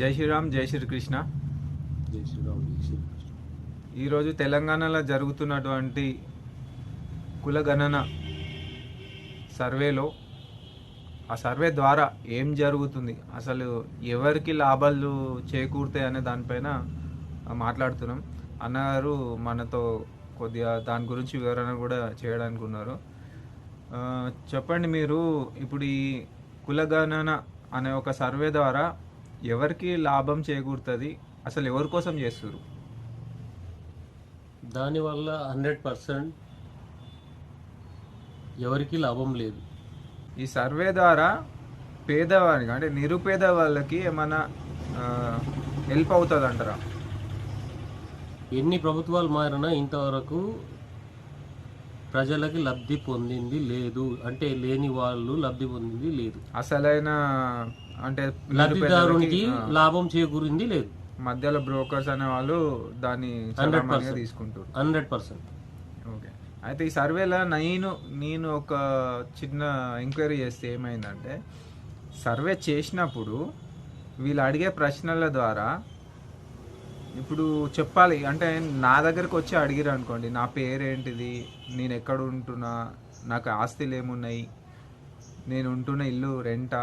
జై శ్రీరామ్ జై శ్రీకృష్ణ. జై శ్రీరామ్ జై శ్రీకృష్ణ. ఈరోజు తెలంగాణలో జరుగుతున్నటువంటి కులగణన సర్వేలో ఆ సర్వే ద్వారా ఏం జరుగుతుంది? అసలు ఎవరికి లాభాలు చేకూరుతాయి అనే దానిపైన మాట్లాడుతున్నాం. అన్నగారు మనతో కొద్దిగా దాని గురించి వివరణ కూడా చేయడానికి ఉన్నారు. చెప్పండి మీరు ఇప్పుడు ఈ కులగణన అనే ఒక సర్వే ద్వారా ఎవరికి లాభం చేకూరుతుంది? అసలు ఎవరి కోసం చేస్తారు దానివల్ల హండ్రెడ్ పర్సెంట్ ఎవరికి లాభం లేదు. ఈ సర్వే ద్వారా పేదవానికి అంటే నిరుపేద వాళ్ళకి ఏమైనా హెల్ప్ అవుతుంది అంటారా ఎన్ని ప్రభుత్వాలు మారినా ఇంతవరకు ప్రజలకి లబ్ధి పొందింది లేదు. అంటే లేని వాళ్ళు లబ్ధి పొందింది లేదు. అసలైన అంటే లబ్ధిదారునికి లాభం చేకూరింది లేదు. మధ్యలో బ్రోకర్స్ అనే వాళ్ళు దాన్ని చలామణిగా తీసుకుంటారు హండ్రెడ్ పర్సెంట్. ఓకే. అయితే ఈ సర్వేలో నేను నేను ఒక చిన్న ఎంక్వైరీ చేస్తే ఏమైందంటే సర్వే చేసినప్పుడు వీళ్ళు అడిగే ప్రశ్నల ద్వారా ఇప్పుడు చెప్పాలి. అంటే నా దగ్గరకు వచ్చి అడిగిరు అనుకోండి నా పేరేంటిది నేను ఎక్కడ ఉంటున్నా నాకు ఆస్తులు ఏమున్నాయి నేను ఉంటున్న ఇల్లు రెంటా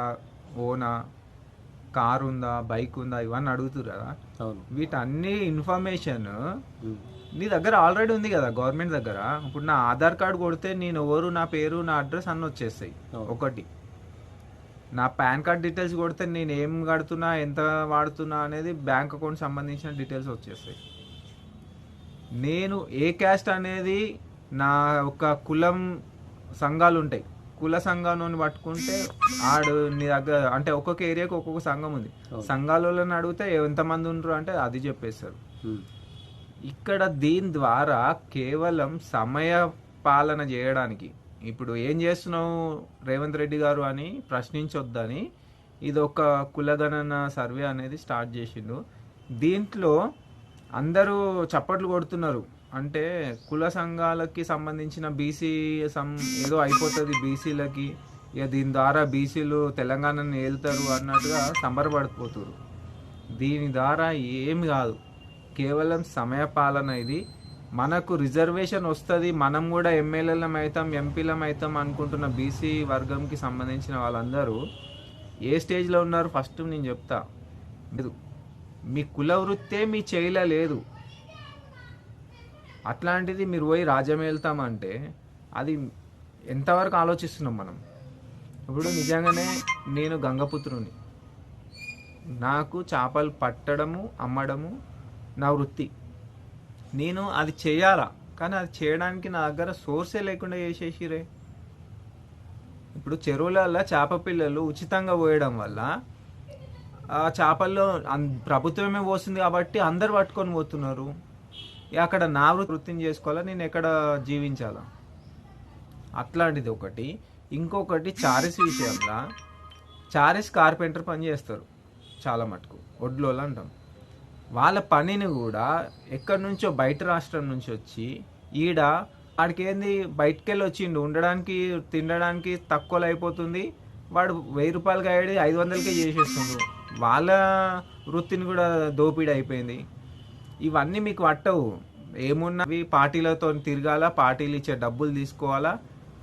ఓనా కారు ఉందా బైక్ ఉందా ఇవన్నీ అడుగుతారు కదా. వీటన్ని ఇన్ఫర్మేషన్. నీ దగ్గర ఆల్రెడీ ఉంది కదా గవర్నమెంట్ దగ్గర. ఇప్పుడు నా ఆధార్ కార్డు కొడితే నేను ఎవరు నా పేరు నా అడ్రస్ అన్నీ వచ్చేస్తాయి. ఒకటి. నా పాన్ కార్డ్ డీటెయిల్స్ కొడితే నేను ఏం కడుతున్నా ఎంత వాడుతున్నా అనేది బ్యాంక్ అకౌంట్ సంబంధించిన డీటెయిల్స్ వచ్చేస్తాయి. నేను ఏ క్యాస్ట్ అనేది నా ఒక కులం సంఘాలు ఉంటాయి కుల సంఘాన్ని పట్టుకుంటే ఆడు నీ దగ్గర అంటే ఒక్కొక్క ఏరియాకి ఒక్కొక్క సంఘం ఉంది. సంఘాలలో అడిగితే ఎంతమంది ఉంటారు అంటే అది చెప్పేస్తారు. ఇక్కడ దీని ద్వారా కేవలం సమయ పాలన చేయడానికి ఇప్పుడు ఏం చేస్తున్నావు రేవంత్ రెడ్డి గారు అని ప్రశ్నించొద్దని ఇది ఒక కులగణన సర్వే అనేది స్టార్ట్ చేసిండు దీంట్లో అందరూ చప్పట్లు కొడుతున్నారు అంటే కుల సంఘాలకి సంబంధించిన బీసీ సం ఏదో అయిపోతుంది బీసీలకి. ఇక దీని ద్వారా బీసీలు తెలంగాణని ఏలుతారు అన్నట్టుగా సంబరపడిపోతున్నారు దీని ద్వారా ఏమి కాదు. కేవలం సమయ పాలన ఇది. మనకు రిజర్వేషన్ వస్తుంది. మనం కూడా ఎమ్మెల్యేలం అవుతాం ఎంపీలం అవుతాం అనుకుంటున్న బీసీ వర్గంకి సంబంధించిన వాళ్ళందరూ ఏ స్టేజ్లో ఉన్నారు ఫస్ట్ నేను చెప్తా. లేదు మీ కుల వృత్తే మీ చేయిలో లేదు. అట్లాంటిది మీరు పోయి రాజ్యం వెళ్తామంటే అది ఎంతవరకు ఆలోచిస్తున్నాం మనం? ఇప్పుడు నిజంగానే నేను గంగపుత్రుని. నాకు చేపలు పట్టడము అమ్మడము నా వృత్తి. నేను అది చేయాలా? కానీ అది చేయడానికి నా దగ్గర సోర్సే లేకుండా చేసేసిరే ఇప్పుడు చెరువులలో చేప పిల్లలు ఉచితంగా పోయడం వల్ల ఆ చేపల్లో అన్- ప్రభుత్వమే పోస్తుంది కాబట్టి అందరు పట్టుకొని పోతున్నారు. అక్కడ నా వృత్తిని చేసుకోవాలా? నేను ఎక్కడ జీవించాలా? అట్లాంటిది ఒకటి. ఇంకొకటి చారిస్ విషయంలో. చారిస్ కార్పెంటర్ పని చేస్తారు చాలా మటుకు. ఒడ్లోళ్ళు అంటాం. వాళ్ళ పనిని కూడా ఎక్కడి నుంచో బయట రాష్ట్రం నుంచి వచ్చి ఈడ వాడికి ఏంది వెళ్ళి వచ్చిండు ఉండడానికి తినడానికి తక్కువలో అయిపోతుంది వాడు వెయ్యి రూపాయలకి అయ్యేది ఐదు వందలకే చేసేస్తుండు. వాళ్ళ వృత్తిని కూడా దోపిడీ అయిపోయింది ఇవన్నీ మీకు పట్టవు. ఏమున్నవి పార్టీలతో తిరగాల పార్టీలు ఇచ్చే డబ్బులు తీసుకోవాలా?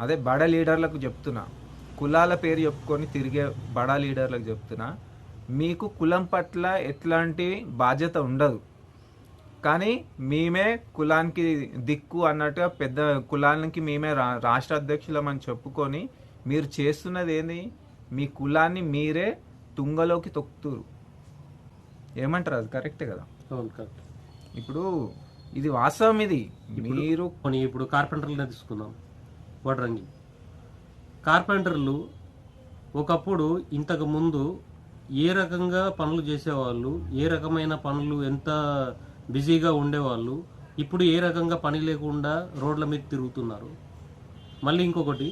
అదే బడ లీడర్లకు చెప్తున్నా. కులాల పేరు చెప్పుకొని తిరిగే బడా లీడర్లకు చెప్తున్నా. మీకు కులం పట్ల ఎట్లాంటి బాధ్యత ఉండదు. కానీ మేమే కులానికి దిక్కు అన్నట్టుగా పెద్ద కులానికి మేమే రా రాష్ట్ర అధ్యక్షులం అని చెప్పుకొని మీరు చేస్తున్నది ఏంది? మీ కులాన్ని మీరే తుంగలోకి తొక్కుతురు ఏమంటారు అది? కరెక్టే కదా? అవును కరెక్ట్. ఇప్పుడు ఇది వాస్తవం ఇది. మీరు పోనీ ఇప్పుడు కార్పెంటర్లనే తీసుకుందాం. వడ్రంగి కార్పెంటర్లు ఒకప్పుడు ఇంతకు ముందు ఏ రకంగా పనులు చేసేవాళ్ళు ఏ రకమైన పనులు ఎంత బిజీగా ఉండేవాళ్ళు ఇప్పుడు ఏ రకంగా పని లేకుండా రోడ్ల మీద తిరుగుతున్నారు. మళ్ళీ ఇంకొకటి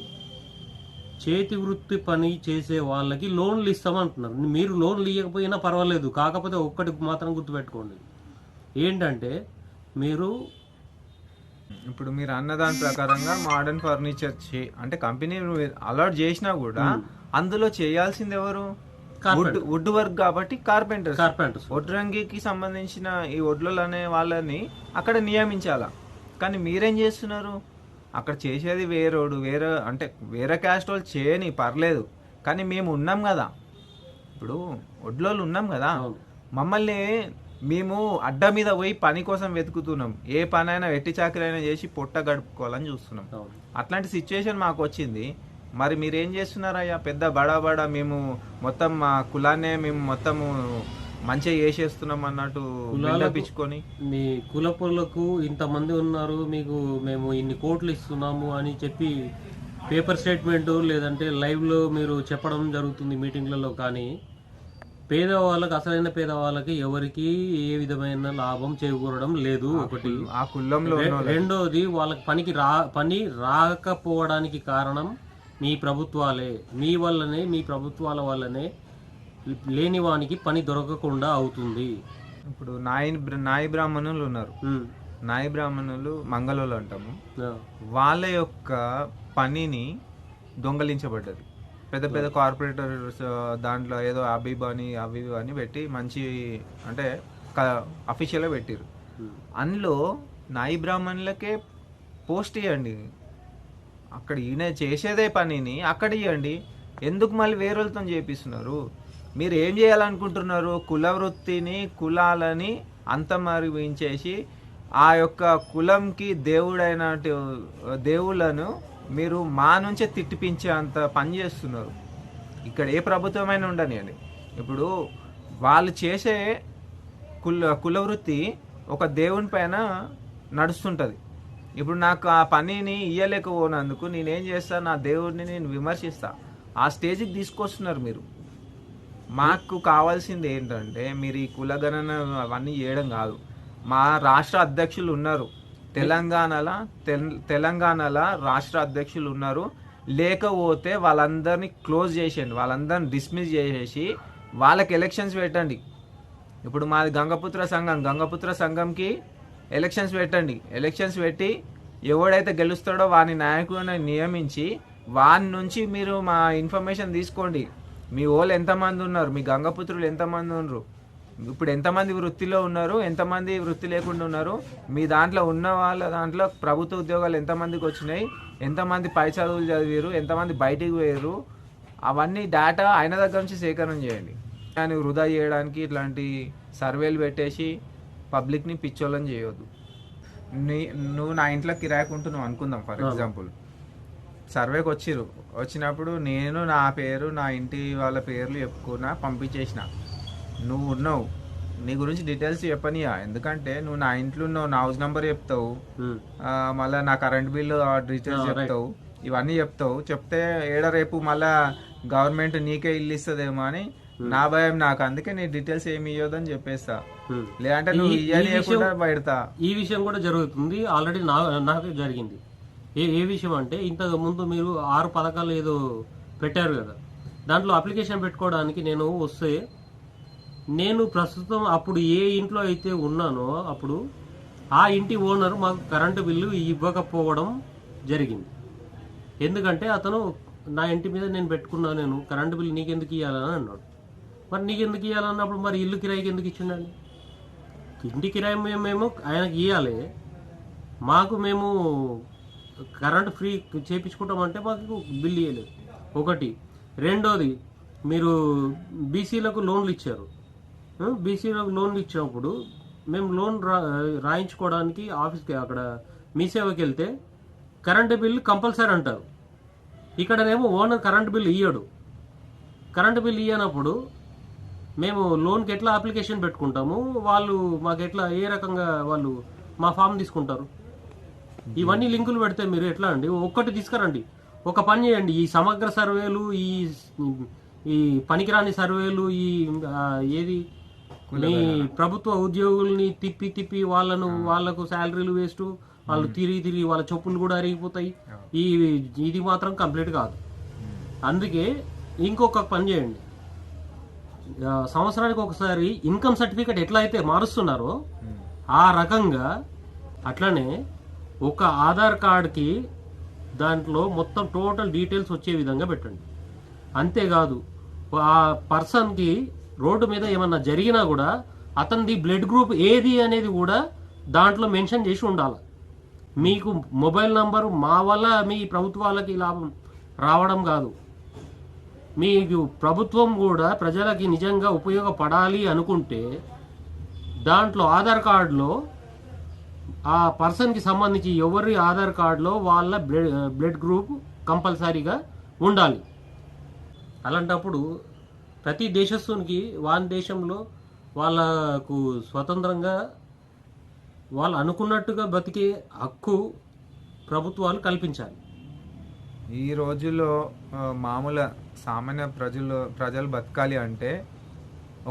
చేతి వృత్తి పని చేసే వాళ్ళకి లోన్లు ఇస్తామంటున్నారు. మీరు లోన్లు ఇవ్వకపోయినా పర్వాలేదు కాకపోతే ఒక్కటి మాత్రం గుర్తుపెట్టుకోండి. ఏంటంటే మీరు ఇప్పుడు మీరు అన్న దాని ప్రకారంగా మోడర్న్ ఫర్నిచర్ అంటే కంపెనీ అలాట్ చేసినా కూడా అందులో చేయాల్సింది ఎవరు? వుడ్ వుడ్ వర్క్ కాబట్టి కార్పెంటర్స్ కార్పెంటర్స్ వడ్రంగికి సంబంధించిన ఈ వడ్లు అనే వాళ్ళని అక్కడ నియమించాలా? కానీ మీరేం చేస్తున్నారు? అక్కడ చేసేది వేరోడు వేరే అంటే వేరే క్యాస్ట్ వాళ్ళు చేయని పర్లేదు. కానీ మేము ఉన్నాం కదా. ఇప్పుడు వడ్లోళ్ళు ఉన్నాం కదా. మమ్మల్ని మేము అడ్డ మీద పోయి పని కోసం వెతుకుతున్నాం. ఏ పని అయినా వెట్టి చాకరీ అయినా చేసి పొట్ట గడుపుకోవాలని చూస్తున్నాం. అట్లాంటి సిచ్యువేషన్ మాకు వచ్చింది. మరి మీరు ఏం చేస్తున్నారయ్యా? పెద్ద బడా బడా మేము మొత్తం మా కులాన్నే మేము మొత్తము మంచిగా చేసేస్తున్నాం అన్నట్టు ఇచ్చుకొని. మీ కులపులకు ఇంతమంది ఉన్నారు మీకు మేము ఇన్ని కోట్లు ఇస్తున్నాము అని చెప్పి పేపర్ స్టేట్మెంట్ లేదంటే లైవ్లో మీరు చెప్పడం జరుగుతుంది మీటింగ్లలో కానీ. పేదవాళ్ళకి అసలైన పేదవాళ్ళకి ఎవరికి ఏ విధమైన లాభం చేకూరడం లేదు ఒకటి. ఆ కులంలో రెండోది వాళ్ళకి పనికి రా పని రాకపోవడానికి కారణం మీ ప్రభుత్వాలే. మీ వల్లనే మీ ప్రభుత్వాల వల్లనే లేని వానికి పని దొరకకుండా అవుతుంది. ఇప్పుడు నాయి నాయి బ్రాహ్మణులు ఉన్నారు. నాయి బ్రాహ్మణులు మంగళోళ్ళు అంటాము. వాళ్ళ యొక్క పనిని దొంగలించబడ్డది. పెద్ద పెద్ద కార్పొరేటర్స్ దాంట్లో ఏదో అబీబ్ అని అవి అని పెట్టి మంచి అంటే అఫీషియల్గా పెట్టిరు ఉమ్. అందులో నాయి బ్రాహ్మణులకే పోస్ట్ ఇవ్వండి అక్కడ ఈయన చేసేదే పనిని అక్కడ ఇవ్వండి ఎందుకు మళ్ళీ వేరేలతో చేపిస్తున్నారు? మీరు ఏం చేయాలనుకుంటున్నారు? కుల వృత్తిని కులాలని అంతమరిగించేసి ఆ యొక్క కులంకి దేవుడైన దేవుళ్ళను మీరు మా నుంచే తిట్టిపించే అంత పని చేస్తున్నారు. ఇక్కడ ఏ ప్రభుత్వమైనా ఉండనియండి ఇప్పుడు వాళ్ళు చేసే కుల కులవృత్తి ఒక దేవుని పైన నడుస్తుంటుంది. ఇప్పుడు నాకు ఆ పనిని ఇయ్యలేకపోనందుకు నేనేం చేస్తా నా దేవుడిని నేను విమర్శిస్తా. ఆ స్టేజ్కి తీసుకొస్తున్నారు మీరు. మాకు కావాల్సింది ఏంటంటే మీరు ఈ కులగణన అవన్నీ చేయడం కాదు. మా రాష్ట్ర అధ్యక్షులు ఉన్నారు. తెలంగాణలో తెల్- తెలంగాణలో రాష్ట్ర అధ్యక్షులు ఉన్నారు. లేకపోతే వాళ్ళందరినీ క్లోజ్ చేసేయండి. వాళ్ళందరిని డిస్మిస్ చేసేసి వాళ్ళకి ఎలక్షన్స్ పెట్టండి. ఇప్పుడు మాది గంగపుత్ర సంఘం. గంగపుత్ర సంఘంకి ఎలక్షన్స్ పెట్టండి. ఎలక్షన్స్ పెట్టి ఎవడైతే గెలుస్తాడో వాని నాయకుడిని నియమించి వాని నుంచి మీరు మా ఇన్ఫర్మేషన్ తీసుకోండి. మీ వాళ్ళు ఎంతమంది ఉన్నారు? మీ గంగపుత్రులు ఎంతమంది ఉన్నారు? ఇప్పుడు ఎంతమంది వృత్తిలో ఉన్నారు ఎంతమంది వృత్తి లేకుండా ఉన్నారు మీ దాంట్లో ఉన్న వాళ్ళ దాంట్లో ప్రభుత్వ ఉద్యోగాలు ఎంతమందికి వచ్చినాయి ఎంతమంది పై చదువులు చదివారు ఎంతమంది బయటికి పోయారు అవన్నీ డేటా ఆయన దగ్గర నుంచి సేకరణ చేయండి. దాన్ని వృధా చేయడానికి ఇట్లాంటి సర్వేలు పెట్టేసి పబ్లిక్ని పిచ్చోళ్ళని చేయొద్దు. నీ నువ్వు నా ఇంట్లో కిరాయికి ఉంటున్నావు అనుకుందాం ఫర్ ఎగ్జాంపుల్. సర్వేకి వచ్చిర్రు వచ్చినప్పుడు నేను నా పేరు నా ఇంటి వాళ్ళ పేర్లు చెప్పుకున్నా పంపించేసిన. నువ్వు ఉన్నావు. నీ గురించి డీటెయిల్స్ చెప్పనియా ఎందుకంటే నువ్వు నా ఇంట్లో ఉన్నావు నా హౌస్ నెంబర్ చెప్తావు. మళ్ళా నా కరెంట్ బిల్లు డీటెయిల్స్. చెప్తావు. ఇవన్నీ చెప్తావు. చెప్తే ఏడ రేపు మళ్ళా గవర్నమెంట్ నీకే ఇల్లు ఇస్తుందేమో అని నా భయం నాకు. అందుకే నీ డీటెయిల్స్ ఏమి ఇవ్వదని చెప్పేస్తా. లేదంటే నువ్వు ఈ ఇయ్యలేకుండా విషయం- పెడతా ఈ విషయం కూడా జరుగుతుంది. ఆల్రెడీ నా నాకు జరిగింది. ఏ ఏ విషయం అంటే ఇంతకు ముందు మీరు ఆరు పథకాలు ఏదో పెట్టారు కదా. దాంట్లో అప్లికేషన్ పెట్టుకోవడానికి నేను వస్తే నేను ప్రస్తుతం అప్పుడు ఏ ఇంట్లో అయితే ఉన్నానో అప్పుడు ఆ ఇంటి ఓనర్ మాకు కరెంటు బిల్లు ఇవ్వకపోవడం జరిగింది. ఎందుకంటే అతను నా ఇంటి మీద నేను పెట్టుకున్నాను నేను కరెంటు బిల్లు నీకెందుకు ఇవ్వాలని అన్నాడు. మరి నీకెందుకు ఇవ్వాలన్నప్పుడు మరి ఇల్లు కిరాయికి ఎందుకు ఇచ్చిండాలి ఇంటి కిరాయి మేము ఆయనకి ఇవ్వాలి మాకు మేము కరెంట్ ఫ్రీ చేయించుకుంటామంటే మాకు బిల్ ఇవ్వలేదు ఒకటి. రెండోది మీరు బీసీలకు లోన్లు ఇచ్చారు. బీసీలకు లోన్లు ఇచ్చినప్పుడు మేము లోన్ రా రాయించుకోవడానికి ఆఫీస్కి అక్కడ మీ సేవకి వెళ్తే కరెంటు బిల్లు కంపల్సరీ అంటారు. ఇక్కడనేమో ఓనర్ కరెంట్ బిల్ ఇయ్యడు. కరెంటు బిల్ ఇయ్యనప్పుడు మేము లోన్కి ఎట్లా అప్లికేషన్ పెట్టుకుంటాము? వాళ్ళు మాకు ఎట్లా ఏ రకంగా వాళ్ళు మా ఫామ్ తీసుకుంటారు? ఇవన్నీ లింకులు పెడితే మీరు ఎట్లా అండి? ఒక్కటి తీసుకురండి. ఒక పని చేయండి. ఈ సమగ్ర సర్వేలు ఈ ఈ పనికిరాని సర్వేలు ఈ ఏది మీ ప్రభుత్వ ఉద్యోగుల్ని తిప్పి తిప్పి వాళ్ళను వాళ్ళకు శాలరీలు వేస్ట్ వాళ్ళు తిరిగి తిరిగి వాళ్ళ చెప్పులు కూడా అరిగిపోతాయి. ఈ ఇది మాత్రం కంప్లీట్ కాదు. అందుకే ఇంకొక పని చేయండి. సంవత్సరానికి ఒకసారి ఇన్కమ్ సర్టిఫికేట్ ఎట్లా అయితే మారుస్తున్నారో ఆ రకంగా అట్లనే ఒక ఆధార్ కార్డ్కి దాంట్లో మొత్తం టోటల్ డీటెయిల్స్ వచ్చే విధంగా పెట్టండి. అంతేకాదు ఆ పర్సన్కి రోడ్డు మీద ఏమన్నా జరిగినా కూడా అతనిది బ్లడ్ గ్రూప్ ఏది అనేది కూడా దాంట్లో మెన్షన్ చేసి ఉండాలి. మీకు మొబైల్ నంబరు మా వల్ల మీ ప్రభుత్వాలకి లాభం రావడం కాదు. మీకు ప్రభుత్వం కూడా ప్రజలకి నిజంగా ఉపయోగపడాలి అనుకుంటే దాంట్లో ఆధార్ కార్డులో ఆ పర్సన్కి సంబంధించి ఎవరి ఆధార్ కార్డులో వాళ్ళ బ్లడ్ బ్లడ్ గ్రూప్ కంపల్సరీగా ఉండాలి. అలాంటప్పుడు ప్రతి దేశస్థునికి వాని దేశంలో వాళ్ళకు స్వతంత్రంగా వాళ్ళు అనుకున్నట్టుగా బతికే హక్కు ప్రభుత్వాలు కల్పించాలి. ఈ రోజుల్లో మామూలు సామాన్య ప్రజలు ప్రజలు బతకాలి అంటే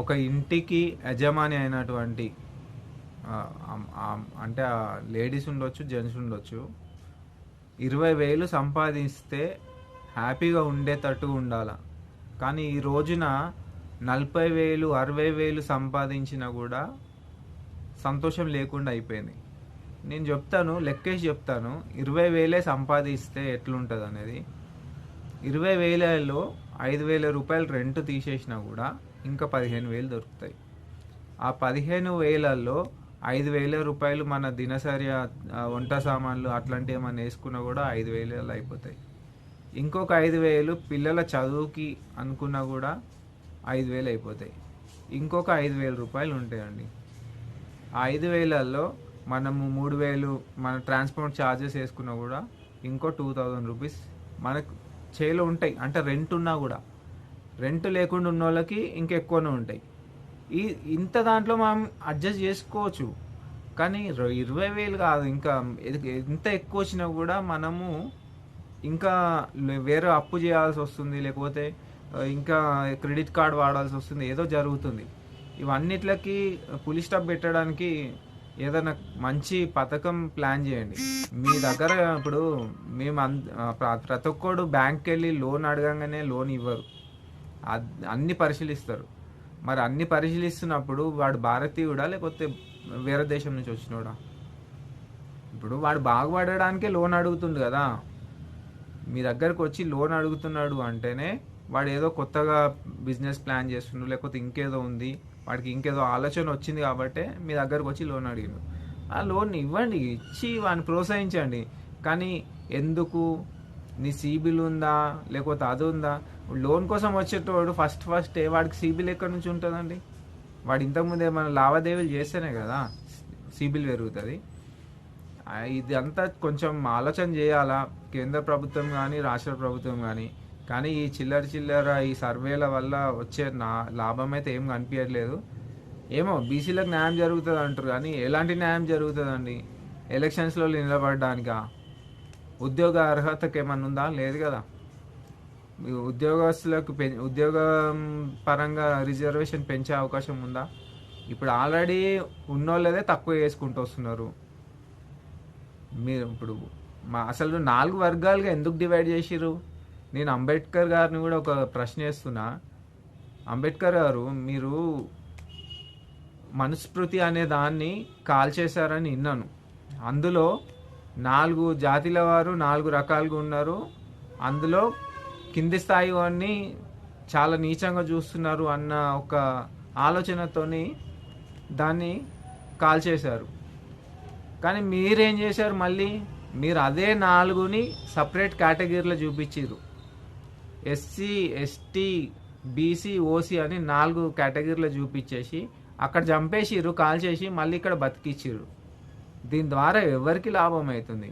ఒక ఇంటికి యజమాని అయినటువంటి అంటే లేడీస్ ఉండొచ్చు జెంట్స్ ఉండొచ్చు ఇరవై వేలు సంపాదిస్తే హ్యాపీగా ఉండేటట్టు ఉండాలి? కానీ ఈ రోజున నలభై వేలు అరవై వేలు సంపాదించినా కూడా సంతోషం లేకుండా అయిపోయింది. నేను చెప్తాను లెక్కేసి చెప్తాను ఇరవై వేలే సంపాదిస్తే ఎట్లుంటుంది అనేది. ఇరవై వేలలో ఐదు వేల రూపాయలు రెంట్ తీసేసినా కూడా ఇంకా పదిహేను వేలు దొరుకుతాయి. ఆ పదిహేను వేలల్లో ఐదు వేల రూపాయలు మన దినసరి వంట సామాన్లు అట్లాంటివి ఏమైనా వేసుకున్నా కూడా ఐదు వేలలో అయిపోతాయి. ఇంకొక ఐదు వేలు పిల్లల చదువుకి అనుకున్నా కూడా ఐదు వేలు అయిపోతాయి. ఇంకొక ఐదు వేల రూపాయలు ఉంటాయండి. ఆ ఐదు వేలల్లో మనము మూడు వేలు మన ట్రాన్స్పోర్ట్ ఛార్జెస్ వేసుకున్నా కూడా ఇంకో టూ థౌజండ్ రూపీస్ మనకు చేలో ఉంటాయి. అంటే రెంట్ ఉన్నా కూడా. రెంట్ లేకుండా ఉన్న వాళ్ళకి ఇంకెక్కువనే ఉంటాయి. ఈ ఇంత దాంట్లో మనం అడ్జస్ట్ చేసుకోవచ్చు. కానీ ఇరవై వేలు కాదు. ఇంకా ఎంత ఎక్కువ వచ్చినా కూడా మనము ఇంకా వేరే అప్పు చేయాల్సి వస్తుంది లేకపోతే ఇంకా క్రెడిట్ కార్డ్ వాడాల్సి వస్తుంది ఏదో జరుగుతుంది. ఇవన్నిట్లకి పులి స్టాప్ పెట్టడానికి ఏదైనా మంచి పథకం ప్లాన్ చేయండి. మీ దగ్గర ఇప్పుడు మేము అన్- ప్ర- ప్రతి ఒక్కడు బ్యాంక్కి వెళ్ళి లోన్ అడగంగానే లోన్ ఇవ్వరు. అన్ని పరిశీలిస్తారు. మరి అన్ని పరిశీలిస్తున్నప్పుడు వాడు భారతీయుడా లేకపోతే వేరే దేశం నుంచి వచ్చినోడా? ఇప్పుడు వాడు బాగుపడడానికే లోన్ అడుగుతుంది కదా. మీ దగ్గరకు వచ్చి లోన్ అడుగుతున్నాడు అంటేనే వాడు ఏదో కొత్తగా బిజినెస్ ప్లాన్ చేస్తుండు లేకపోతే ఇంకేదో ఉంది వాడికి ఇంకేదో ఆలోచన వచ్చింది కాబట్టే మీ దగ్గరకు వచ్చి లోన్ అడిగిండు. ఆ లోన్ ఇవ్వండి ఇచ్చి వాడిని ప్రోత్సహించండి. కానీ ఎందుకు? నీ సిబిల్ ఉందా? లేకపోతే అది ఉందా? లోన్ కోసం వచ్చేటోడు ఫస్ట్ ఫస్ట్ ఏ వాడికి సిబిల్ ఎక్కడి నుంచి ఉంటుందండి? వాడు ఇంతకుముందు ఏమైనా లావాదేవీలు చేస్తేనే కదా సిబిల్ పెరుగుతుంది. ఇదంతా ఇది అంతా కొంచెం ఆలోచన చేయాలా? కేంద్ర ప్రభుత్వం కానీ రాష్ట్ర ప్రభుత్వం కానీ కానీ ఈ చిల్లర చిల్లర ఈ సర్వేల వల్ల వచ్చే నా లాభం అయితే ఏం కనిపించట్లేదు ఏమో బీసీలకు న్యాయం జరుగుతుంది అంటారు కానీ ఎలాంటి న్యాయం జరుగుతుందండి? ఎలక్షన్స్లో నిలబడడానికా? ఉద్యోగ అర్హతకి ఏమన్నా ఉందా? లేదు కదా. ఉద్యోగస్తులకు పె ఉద్యోగం పరంగా రిజర్వేషన్ పెంచే అవకాశం ఉందా? ఇప్పుడు ఆల్రెడీ ఉన్నోళ్ళదే తక్కువ వేసుకుంటూ వస్తున్నారు. మీరు ఇప్పుడు మా అసలు నాలుగు వర్గాలుగా ఎందుకు డివైడ్ చేసిర్రు? నేను అంబేద్కర్ గారిని కూడా ఒక ప్రశ్న వేస్తున్నా అంబేద్కర్ గారు మీరు మనుస్మృతి అనే దాన్ని కాల్ చేశారని విన్నాను. అందులో నాలుగు జాతిల వారు నాలుగు రకాలుగా ఉన్నారు. అందులో కింది స్థాయి వాడిని చాలా నీచంగా చూస్తున్నారు అన్న ఒక ఆలోచనతోని దాన్ని కాల్ చేశారు కానీ మీరేం చేశారు మళ్ళీ? మీరు అదే నాలుగుని సపరేట్ కేటగిరీలో చూపించారు ఎస్సీ ఎస్టీ బీసీ ఓసీ అని నాలుగు కేటగిరీలో చూపించేసి అక్కడ చంపేసిరు కాల్చేసి మళ్ళీ ఇక్కడ బతికిచ్చిర్రు. దీని ద్వారా ఎవరికి లాభం అవుతుంది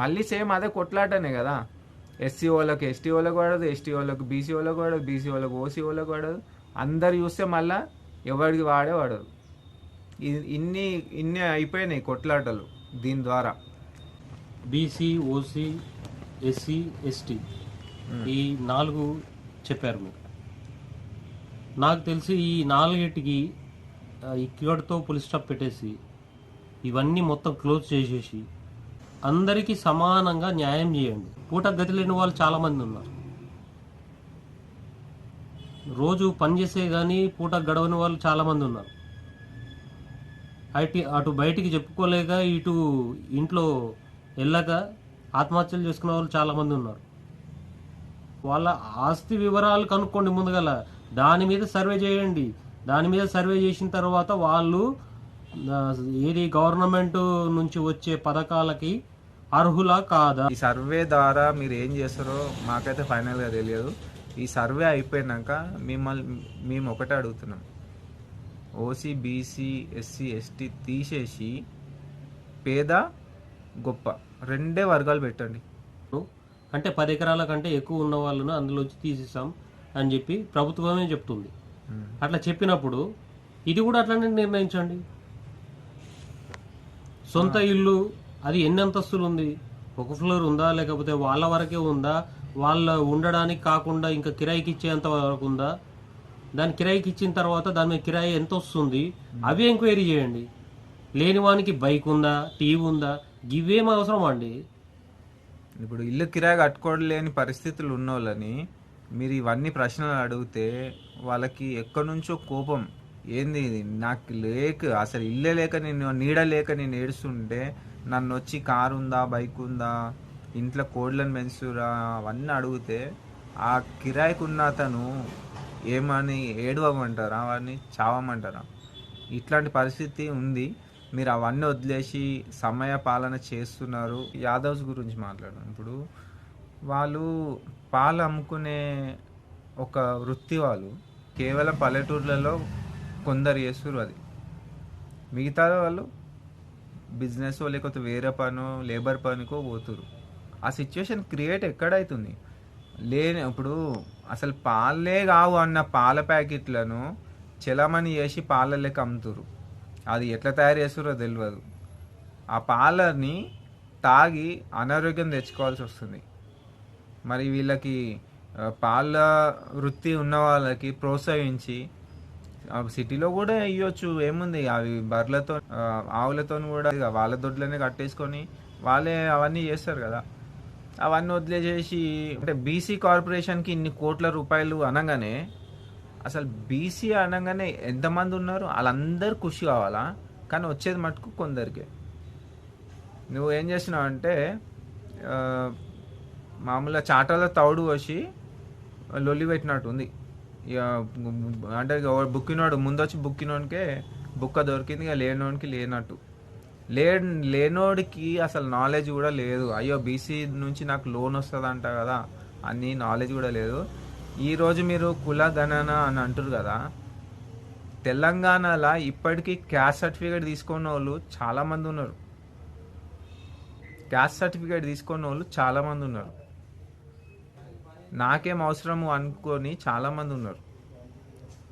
మళ్ళీ సేమ్ అదే కొట్లాటనే కదా. ఎస్సీ వాళ్ళకి ఎస్టీ వాళ్ళకి పడదు ఎస్టీ వాళ్ళకి బీసీ వాళ్ళకి పడదు బీసీ వాళ్ళకి ఓసీ వాళ్ళకి పడదు అందరు చూస్తే మళ్ళా ఎవరికి వాడే పడదు ఇన్ని ఇన్ని అయిపోయినాయి కొట్లాటలు దీని ద్వారా. బీసీ ఓసీ ఎస్సీ ఎస్టీ ఈ నాలుగు చెప్పారు మీరు. నాకు తెలిసి ఈ నాలుగిటికి ఇక్కడితో పులి స్టాప్ పెట్టేసి ఇవన్నీ మొత్తం క్లోజ్ చేసేసి అందరికీ సమానంగా న్యాయం చేయండి. పూట గతి లేని వాళ్ళు చాలా మంది ఉన్నారు. రోజు పని చేసే కానీ పూట గడవని వాళ్ళు చాలా మంది ఉన్నారు. అటు అటు బయటికి చెప్పుకోలేక ఇటు ఇంట్లో వెళ్ళాక ఆత్మహత్యలు చేసుకునే వాళ్ళు చాలామంది ఉన్నారు. వాళ్ళ ఆస్తి వివరాలు కనుక్కోండి ముందుగల. దాని మీద సర్వే చేయండి. దాని మీద సర్వే చేసిన తర్వాత వాళ్ళు ఏది గవర్నమెంట్ నుంచి వచ్చే పథకాలకి అర్హులా కాదా? ఈ సర్వే ద్వారా మీరు ఏం చేస్తారో మాకైతే ఫైనల్గా తెలియదు. ఈ సర్వే అయిపోయినాక మిమ్మల్ని మేము ఒకటే అడుగుతున్నాం. ఓసీ బీసీ ఎస్సీ ఎస్టీ తీసేసి పేద గొప్ప రెండే వర్గాలు పెట్టండి. అంటే పది ఎకరాల కంటే ఎక్కువ ఉన్న వాళ్ళను అందులోంచి తీసేసాం అని చెప్పి ప్రభుత్వమే చెప్తుంది. అట్లా చెప్పినప్పుడు ఇది కూడా అట్లనే నిర్ణయించండి. సొంత ఇల్లు అది ఎన్ని అంతస్తులు ఉంది? ఒక ఫ్లోర్ ఉందా? లేకపోతే వాళ్ళ వరకే ఉందా? వాళ్ళ ఉండడానికి కాకుండా ఇంకా కిరాయికి ఇచ్చేంత వరకు ఉందా? దాని కిరాయికి ఇచ్చిన తర్వాత దాని మీద కిరాయి ఎంత వస్తుంది? అవి ఎంక్వైరీ చేయండి. లేని వానికి బైక్ ఉందా? టీవీ ఉందా? ఇవేం అవసరం అండి? ఇప్పుడు ఇల్లు కిరాయి కట్టుకోలేని పరిస్థితులు ఉన్న వాళ్ళని మీరు ఇవన్నీ ప్రశ్నలు అడిగితే వాళ్ళకి ఎక్కడి నుంచో కోపం. ఏంది నాకు లేక అసలు ఇల్లే లేక నేను నీడ లేక నేను ఏడుస్తుంటే నన్ను వచ్చి కారు ఉందా? బైక్ ఉందా? ఇంట్లో కోడ్లను పెంచురా? అవన్నీ అడిగితే ఆ కిరాయికి ఉన్న అతను ఏమని ఏడవమంటారా? అవన్నీ చావమంటారా? ఇట్లాంటి పరిస్థితి ఉంది. మీరు అవన్నీ వదిలేసి సమయ పాలన చేస్తున్నారు. యాదవ్స్ గురించి మాట్లాడడం ఇప్పుడు వాళ్ళు పాలు అమ్ముకునే ఒక వృత్తి వాళ్ళు కేవలం పల్లెటూర్లలో కొందరు చేస్తారు అది. మిగతా వాళ్ళు బిజినెస్ లేకపోతే వేరే పనో లేబర్ పనికో పోతురు ఆ సిచ్యువేషన్ క్రియేట్ ఎక్కడైతుంది? లేని ఇప్పుడు అసలు పాలే కావు అన్న పాల ప్యాకెట్లను చెలమని చేసి పాల లెక్క అమ్ముతురు అది ఎట్లా తయారు చేస్తారో తెలియదు ఆ పాలని తాగి అనారోగ్యం తెచ్చుకోవాల్సి వస్తుంది. మరి వీళ్ళకి పాల వృత్తి ఉన్న వాళ్ళకి ప్రోత్సహించి సిటీలో కూడా ఇవ్వచ్చు ఏముంది? అవి బర్రెలతో ఆవులతో కూడా ఇక వాళ్ళ దొడ్లనే కట్టేసుకొని వాళ్ళే అవన్నీ చేస్తారు కదా. అవన్నీ వదిలేసేసి అంటే బీసీ కార్పొరేషన్కి ఇన్ని కోట్ల రూపాయలు అనగానే అసలు బీసీ అనగానే ఎంతమంది ఉన్నారు? వాళ్ళందరూ ఖుషి కావాలా? కానీ వచ్చేది మటుకు కొందరికే. నువ్వు ఏం చేసినావు అంటే మామూలుగా చాటలో తౌడు వచ్చి లొల్లి పెట్టినట్టు ఉంది. ఇక అంటే ఇక బుక్కినోడు ముందొచ్చి బుక్కినోడికే బుక్క దొరికింది ఇక లేనోనికి లేనట్టు. లే లేనోడికి అసలు నాలెడ్జ్ కూడా లేదు. అయ్యో బీసీ నుంచి నాకు లోన్ వస్తుందంట కదా అని నాలెడ్జ్ కూడా లేదు. ఈరోజు మీరు కుల గణన అని అంటారు కదా. తెలంగాణలో ఇప్పటికీ క్యాస్ట్ సర్టిఫికేట్ తీసుకున్న వాళ్ళు చాలామంది ఉన్నారు. క్యాస్ట్ సర్టిఫికేట్ తీసుకున్న వాళ్ళు చాలామంది ఉన్నారు. నాకేం అవసరము అనుకొని చాలామంది ఉన్నారు.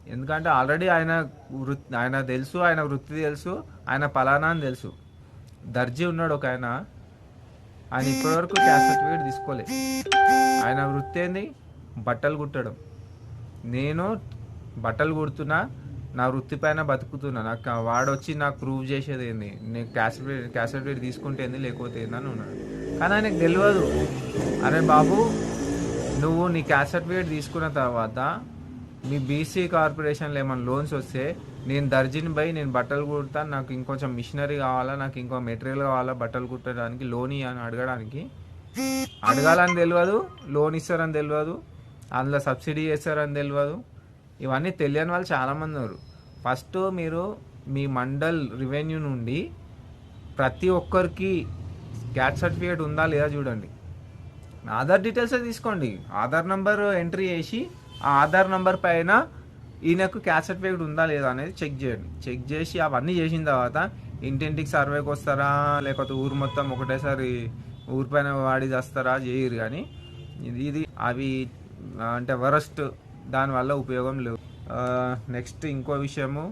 ఎందుకంటే ఆల్రెడీ ఆయన వృత్తి ఆయన తెలుసు ఆయన వృత్తి తెలుసు ఆయన పలానా అని తెలుసు. దర్జీ ఉన్నాడు ఒక ఆయన. ఆయన ఇప్పటివరకు క్యాస్ట్ సర్టిఫికేట్ తీసుకోలే. ఆయన వృత్తి ఏంది? బట్టలు కుట్టడం. నేను బట్టలు కుడుతున్నా నా వృత్తి పైన బతుకుతున్నా. నాకు వాడు వచ్చి నాకు ప్రూవ్ చేసేది ఏంది? నేను క్యాస్ట్ క్యాస్ట్ సర్టిఫికేట్ తీసుకుంటే ఏంది? లేకపోతే ఏందని ఉన్నాడు. కానీ ఆయనకు తెలియదు అరే బాబు నువ్వు నీ క్యాస్ట్ సర్టిఫికేట్ తీసుకున్న తర్వాత మీ బీసీ కార్పొరేషన్లో ఏమైనా లోన్స్ వస్తే నేను దర్జీని పోయి నేను బట్టలు కుడతాను నాకు ఇంకొంచెం మిషనరీ కావాలా నాకు ఇంకో మెటీరియల్ కావాలా బట్టలు కుట్టడానికి లోన్ అని అడగడానికి. అడగాలని తెలియదు లోన్ ఇస్తారని తెలియదు అందులో సబ్సిడీ చేస్తారని తెలియదు ఇవన్నీ తెలియని వాళ్ళు చాలామంది ఉన్నారు. ఫస్ట్ మీరు మీ మండల్ రెవెన్యూ నుండి ప్రతి ఒక్కరికి క్యాట్ సర్టిఫికేట్ ఉందా లేదా చూడండి. ఆధార్ డీటెయిల్స్ తీసుకోండి. ఆధార్ నెంబర్ ఎంట్రీ చేసి ఆ ఆధార్ నెంబర్ పైన ఈయనకు క్యాస్ట్ సర్టిఫికేట్ ఉందా లేదా అనేది చెక్ చేయండి. చెక్ చేసి అవన్నీ చేసిన తర్వాత ఇంటింటికి సర్వేకి వస్తారా? లేకపోతే ఊరు మొత్తం ఒకటేసారి ఊరి పైన వాడి చేస్తారా? చేయరు కానీ ఇది ఇది అవి అంటే వరస్ట్ దానివల్ల ఉపయోగం లేవు. నెక్స్ట్ ఇంకో విషయము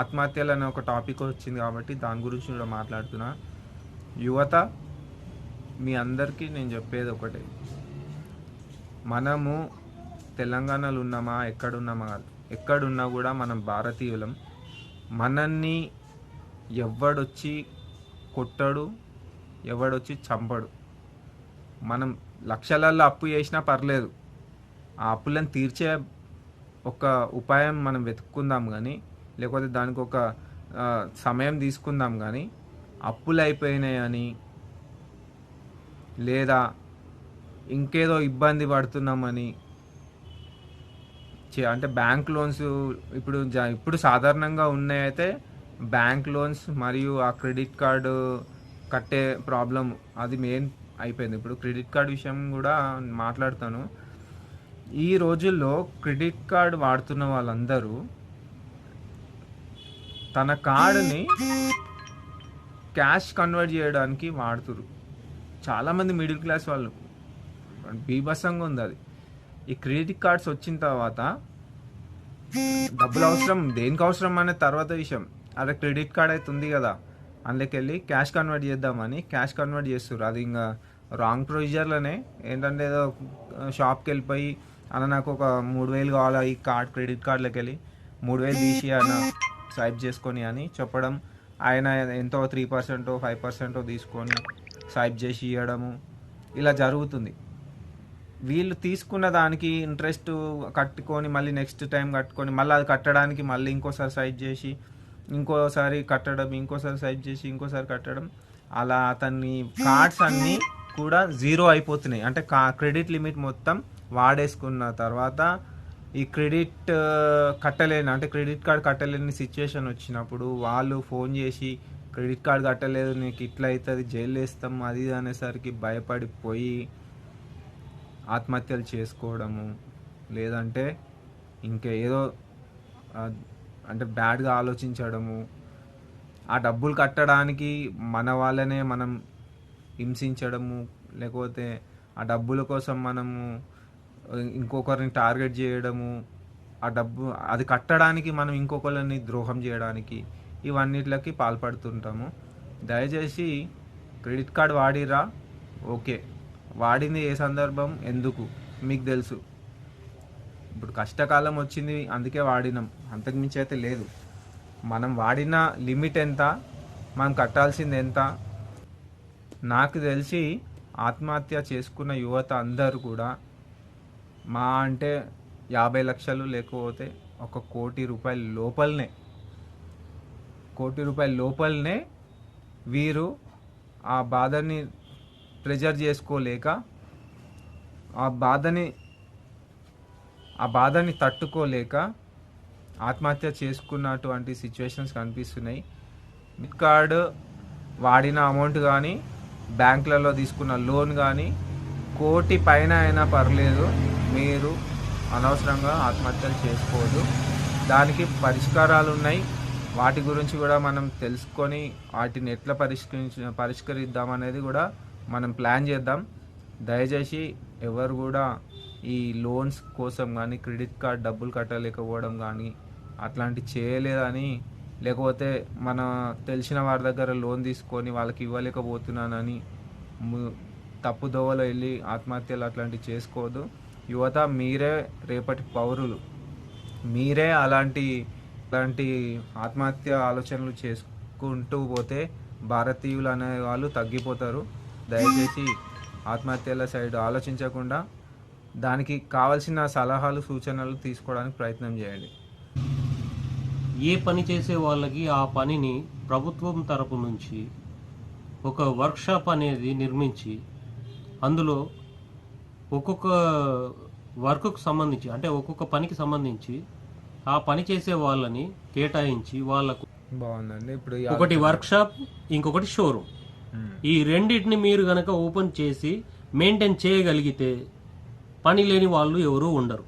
ఆత్మహత్యలు అనే ఒక టాపిక్ వచ్చింది కాబట్టి దాని గురించి కూడా మాట్లాడుతున్నా. యువత మీ అందరికీ నేను చెప్పేది ఒకటే. మనము తెలంగాణలో ఉన్నామా? ఎక్కడున్నామా? కాదు ఎక్కడున్నా కూడా మనం భారతీయులం. మనల్ని ఎవడొచ్చి కొట్టడు ఎవడొచ్చి చంపడు. మనం లక్షలల్లో అప్పు చేసినా పర్లేదు. ఆ అప్పులను తీర్చే ఒక ఉపాయం మనం వెతుక్కుందాం కానీ లేకపోతే దానికి ఒక సమయం తీసుకుందాం కానీ అప్పులు అయిపోయినాయని లేదా ఇంకేదో ఇబ్బంది పడుతున్నామని అంటే బ్యాంక్ లోన్స్ ఇప్పుడు ఇప్పుడు సాధారణంగా ఉన్నాయైతే బ్యాంక్ లోన్స్ మరియు ఆ క్రెడిట్ కార్డు కట్టే ప్రాబ్లం అది మెయిన్ అయిపోయింది. ఇప్పుడు క్రెడిట్ కార్డ్ విషయం కూడా మాట్లాడతాను. ఈ రోజుల్లో క్రెడిట్ కార్డ్ వాడుతున్న వాళ్ళందరూ తన కార్డుని క్యాష్ కన్వర్ట్ చేయడానికి వాడుతురు. చాలామంది మిడిల్ క్లాస్ వాళ్ళు. బీభత్సంగా ఉంది అది. ఈ క్రెడిట్ కార్డ్స్ వచ్చిన తర్వాత డబ్బులు అవసరం దేనికి అవసరం అనే తర్వాత విషయం. అదే క్రెడిట్ కార్డ్ అయితే ఉంది కదా. అందులోకి వెళ్ళి క్యాష్ కన్వర్ట్ చేద్దామని క్యాష్ కన్వర్ట్ చేస్తారు అది ఇంకా రాంగ్ ప్రొసీజర్లోనే. ఏంటంటే ఏదో షాప్కి వెళ్ళిపోయి అన్న నాకు ఒక మూడు వేలు కావాలి ఈ కార్డ్ క్రెడిట్ కార్డులోకి వెళ్ళి మూడు వేలు తీసి అన్న స్వైప్ చేసుకొని అని చెప్పడం. ఆయన ఎంతో త్రీ పర్సెంటో ఫైవ్ పర్సెంటో తీసుకొని స్వైప్ చేసి ఇవ్వడము ఇలా జరుగుతుంది. వీళ్ళు తీసుకున్న దానికి ఇంట్రెస్ట్ కట్టుకొని మళ్ళీ నెక్స్ట్ టైం కట్టుకొని మళ్ళీ అది కట్టడానికి మళ్ళీ ఇంకోసారి సైజ్ చేసి ఇంకోసారి కట్టడం ఇంకోసారి సైజ్ చేసి ఇంకోసారి కట్టడం అలా అతన్ని కార్డ్స్ అన్నీ కూడా జీరో అయిపోతున్నాయి. అంటే కా క్రెడిట్ లిమిట్ మొత్తం వాడేసుకున్న తర్వాత ఈ క్రెడిట్ కట్టలేని అంటే క్రెడిట్ కార్డ్ కట్టలేని సిచ్యుయేషన్ వచ్చినప్పుడు వాళ్ళు ఫోన్ చేసి క్రెడిట్ కార్డ్ కట్టలేదు నీకు ఇట్లా అవుతుంది జైలు వేస్తాం అది అనేసరికి భయపడిపోయి ఆత్మహత్యలు చేసుకోవడము లేదంటే ఇంకా ఏదో అంటే బ్యాడ్గా ఆలోచించడము. ఆ డబ్బులు కట్టడానికి మన వాళ్ళనే మనం హింసించడము లేకపోతే ఆ డబ్బుల కోసం మనము ఇంకొకరిని టార్గెట్ చేయడము. ఆ డబ్బు అది కట్టడానికి మనం ఇంకొకరిని ద్రోహం చేయడానికి ఇవన్నిట్లకి పాల్పడుతుంటాము. దయచేసి క్రెడిట్ కార్డ్ వాడిరా ఓకే. వాడింది ఏ సందర్భం? ఎందుకు? మీకు తెలుసు. ఇప్పుడు కష్టకాలం వచ్చింది అందుకే వాడినాం. అంతకుమించి అయితే లేదు. మనం వాడిన లిమిట్ ఎంత? మనం కట్టాల్సింది ఎంత? నాకు తెలిసి ఆత్మహత్య చేసుకున్న యువత అందరూ కూడా మా అంటే యాభై లక్షలు లేకపోతే ఒక కోటి రూపాయల లోపలనే. కోటి రూపాయల లోపలనే వీరు ఆ బాధని ప్రెజర్ చేసుకోలేక ఆ బాధని ఆ బాధని తట్టుకోలేక ఆత్మహత్య చేసుకున్నటువంటి సిచ్యువేషన్స్ కనిపిస్తున్నాయి. క్రెడిట్ కార్డు వాడిన అమౌంట్ కానీ బ్యాంకులలో తీసుకున్న లోన్ కానీ కోటి పైన అయినా పర్లేదు. మీరు అనవసరంగా ఆత్మహత్యలు చేసుకోవద్దు. దానికి పరిష్కారాలు ఉన్నాయి. వాటి గురించి కూడా మనం తెలుసుకొని వాటిని ఎట్లా పరిష్కరించ పరిష్కరిద్దామనేది కూడా మనం ప్లాన్ చేద్దాం. దయచేసి ఎవరు కూడా ఈ లోన్స్ కోసం కానీ క్రెడిట్ కార్డ్ డబ్బులు కట్టలేకపోవడం కానీ అట్లాంటి చేయలేదని లేకపోతే మన తెలిసిన వారి దగ్గర లోన్ తీసుకొని వాళ్ళకి ఇవ్వలేకపోతున్నానని తప్పు దోవలో వెళ్ళి ఆత్మహత్యలు అట్లాంటివి చేసుకోవద్దు. యువత మీరే రేపటి పౌరులు. మీరే అలాంటి అలాంటి ఆత్మహత్య ఆలోచనలు చేసుకుంటూ పోతే భారతీయులు అనే వాళ్ళు తగ్గిపోతారు. దయచేసి ఆత్మహత్యల సైడ్ ఆలోచించకుండా దానికి కావలసిన సలహాలు సూచనలు తీసుకోవడానికి ప్రయత్నం చేయండి ఏ పని చేసే వాళ్ళకి ఆ పనిని ప్రభుత్వం తరపు నుంచి ఒక వర్క్షాప్ అనేది నిర్మించి అందులో ఒక్కొక్క వర్క్కు సంబంధించి అంటే ఒక్కొక్క పనికి సంబంధించి ఆ పని చేసే వాళ్ళని కేటాయించి వాళ్ళకు బాగుందండి ఇప్పుడు ఒకటి వర్క్షాప్ ఇంకొకటి షోరూమ్. ఈ రెండింటిని మీరు కనుక ఓపెన్ చేసి మెయింటైన్ చేయగలిగితే పని లేని వాళ్ళు ఎవరూ ఉండరు.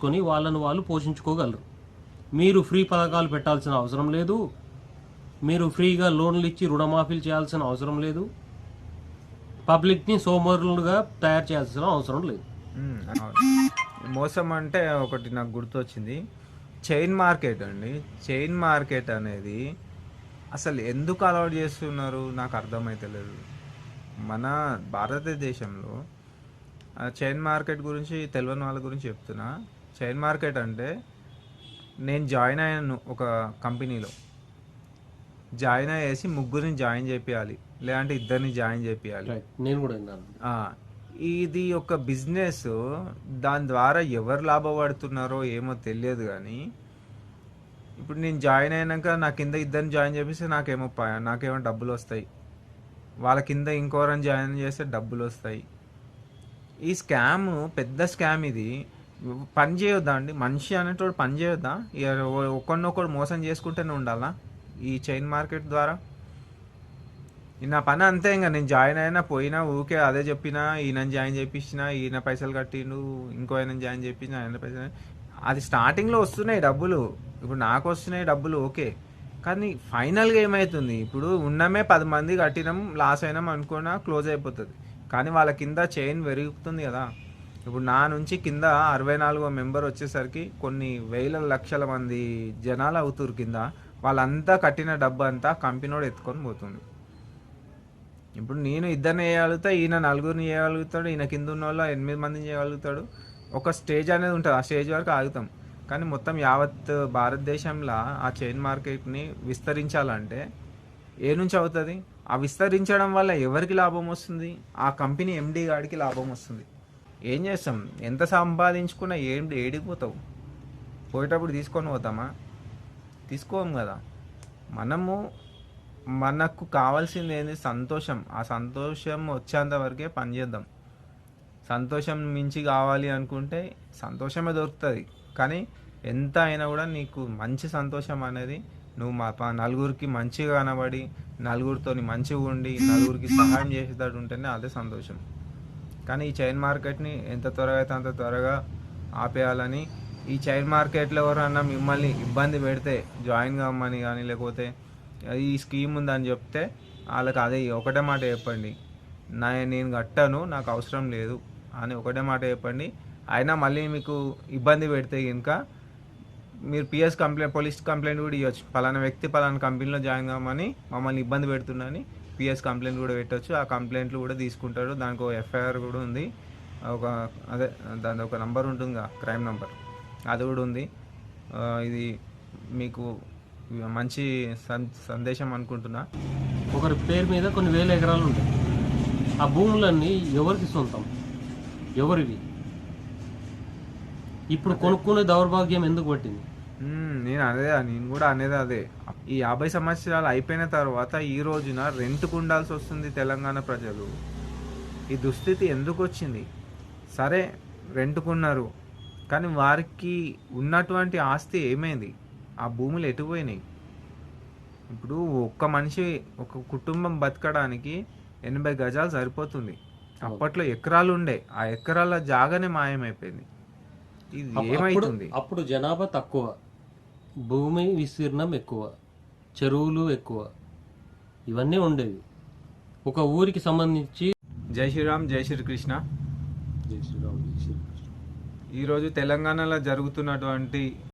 కొని వాళ్ళను వాళ్ళు పోషించుకోగలరు. మీరు ఫ్రీ పథకాలు పెట్టాల్సిన అవసరం లేదు. మీరు ఫ్రీగా లోన్లు ఇచ్చి రుణమాఫీలు చేయాల్సిన అవసరం లేదు. పబ్లిక్ని సోమరులుగా తయారు చేయాల్సిన అవసరం లేదు. మోసం అంటే ఒకటి నాకు గుర్తొచ్చింది. చైన్ మార్కెట్ అండి. చైన్ మార్కెట్ అనేది అసలు ఎందుకు అలవాటు చేస్తున్నారు? నాకు అర్థమైతలేదు మన భారతదేశంలో చైన్ మార్కెట్ గురించి తెలియని వాళ్ళ గురించి చెప్తున్నా. చైన్ మార్కెట్ అంటే నేను జాయిన్ అయ్యాను ఒక కంపెనీలో. జాయిన్ అయ్యేసి ముగ్గురిని జాయిన్ చేపియాలి. లేదంటే ఇద్దరిని జాయిన్ చేపియాలి. నేను కూడా ఇది ఒక బిజినెస్. దాని ద్వారా ఎవరు లాభపడుతున్నారో ఏమో తెలియదు కానీ ఇప్పుడు నేను జాయిన్ అయినాక నా కింద ఇద్దరిని జాయిన్ చేపిస్తే నాకేమో ప- నాకేమో డబ్బులు వస్తాయి. వాళ్ళ కింద ఇంకోరని జాయిన్ చేస్తే డబ్బులు వస్తాయి. ఈ స్కామ్ పెద్ద స్కామ్ ఇది. పని చేయొద్దా అండి? మనిషి అనేటోడు పని చేయొద్దా? ఇక ఒకరినొకడు మోసం చేసుకుంటూనే ఉండాలా ఈ చైన్ మార్కెట్ ద్వారా? నా పని అంతే ఇంకా. నేను జాయిన్ అయినా పోయినా ఊకే అదే చెప్పినా ఈయన జాయిన్ చేయించిన ఈయన పైసలు కట్టిండు ఇంకో ఆయన జాయిన్ చేయించిన ఆయన పైసలు అది స్టార్టింగ్లో వస్తున్నాయి డబ్బులు. ఇప్పుడు నాకు వస్తున్నాయి డబ్బులు ఓకే. కానీ ఫైనల్గా ఏమవుతుంది ఇప్పుడు ఉన్నమే పది మంది కట్టినాం లాస్ అయినాం అనుకున్నా క్లోజ్ అయిపోతుంది. కానీ వాళ్ళ కింద చైన్ పెరుగుతుంది కదా. ఇప్పుడు నా నుంచి కింద అరవై నాలుగో మెంబర్ వచ్చేసరికి కొన్ని వేల లక్షల మంది జనాలు అవుతురు కింద. వాళ్ళంతా కట్టిన డబ్బు అంతా కంపెనీడు ఎత్తుకొని పోతుంది ఇప్పుడు నేను ఇద్దరిని చేయగలుగుతా ఈయన నలుగురిని చేయగలుగుతాడు ఈయన కింద ఉన్న వాళ్ళు ఎనిమిది మందిని చేయగలుగుతాడు ఒక స్టేజ్ అనేది ఉంటుంది. ఆ స్టేజ్ వరకు ఆగుతాం. కానీ మొత్తం యావత్ భారతదేశంలో ఆ చైన్ మార్కెట్ని విస్తరించాలంటే ఏ నుంచి అవుతుంది? ఆ విస్తరించడం వల్ల ఎవరికి లాభం వస్తుంది? ఆ కంపెనీ ఎండి గాడికి లాభం వస్తుంది. ఏం చేస్తాం? ఎంత సంపాదించుకున్నా ఏం ఏడికి పోతావు పోయేటప్పుడు తీసుకొని పోతామా? తీసుకోము కదా. మనము మనకు కావాల్సింది ఏంది? సంతోషం. ఆ సంతోషం వచ్చేంత వరకే పని చేద్దాం. సంతోషం మించి కావాలి అనుకుంటే సంతోషమే దొరుకుతుంది. కానీ ఎంత అయినా కూడా నీకు మంచి సంతోషం అనేది నువ్వు మా నలుగురికి మంచిగా కనబడి నలుగురితోని మంచిగా ఉండి నలుగురికి సహాయం చేసేటట్టు ఉంటేనే అదే సంతోషం. కానీ ఈ చైన్ మార్కెట్ని ఎంత త్వరగా అయితే అంత త్వరగా ఆపేయాలని ఈ చైన్ మార్కెట్లో ఎవరన్నా మిమ్మల్ని ఇబ్బంది పెడితే జాయిన్ కమ్మని కానీ లేకపోతే ఈ స్కీమ్ ఉందని చెప్తే వాళ్ళకి అదే ఒకటే మాట చెప్పండి. నా నేను కట్టాను నాకు అవసరం లేదు. అని ఒకటే మాట చెప్పండి. అయినా మళ్ళీ మీకు ఇబ్బంది పెడితే కనుక మీరు పిఎస్ కంప్లైంట్ పోలీస్ కంప్లైంట్ కూడా ఇవ్వచ్చు. పలానా వ్యక్తి పలానా కంపెనీలో జాయిన్ కామని మమ్మల్ని ఇబ్బంది పెడుతుందని పిఎస్ కంప్లైంట్ కూడా పెట్టవచ్చు ఆ కంప్లైంట్లు కూడా తీసుకుంటారు. దానికి ఒక ఎఫ్ఐఆర్ కూడా ఉంది. ఒక అదే దాని ఒక నంబర్ ఉంటుందిగా క్రైమ్ నంబర్. అది కూడా ఉంది. ఇది మీకు మంచి సం- సందేశం అనుకుంటున్నా. ఒకరి పేరు మీద కొన్ని వేల ఎకరాలు ఉంటాయి. ఆ భూములన్నీ ఎవరికి సొంతం? ఎవరివి? ఇప్పుడు కొనుక్కునే దౌర్భాగ్యం ఎందుకు పట్టింది? నేను అనేదే నేను కూడా అనేది అదే. ఈ యాభై సంవత్సరాలు అయిపోయిన తర్వాత ఈ రోజున రెంట్కు ఉండాల్సి వస్తుంది తెలంగాణ ప్రజలు. ఈ దుస్థితి ఎందుకు వచ్చింది? సరే రెంట్కున్నారు. కానీ వారికి ఉన్నటువంటి ఆస్తి ఏమైంది? ఆ భూములు ఎటుపోయినాయి ఇప్పుడు ఒక్క మనిషి ఒక కుటుంబం బతకడానికి ఎనభై గజాలు సరిపోతుంది. అప్పట్లో ఎకరాలు ఉండే. ఆ ఎకరాల జాగానే మాయమైపోయింది. ఇది అప్పుడు- ఏమైతుంది? అప్పుడు జనాభా తక్కువ. భూమి విస్తీర్ణం ఎక్కువ. చెరువులు ఎక్కువ. ఇవన్నీ ఉండేవి. ఒక ఊరికి సంబంధించి జై శ్రీరామ్ జై శ్రీకృష్ణ. జై శ్రీరామ్, జై శ్రీకృష్ణ. ఈరోజు తెలంగాణలో జరుగుతున్నటువంటి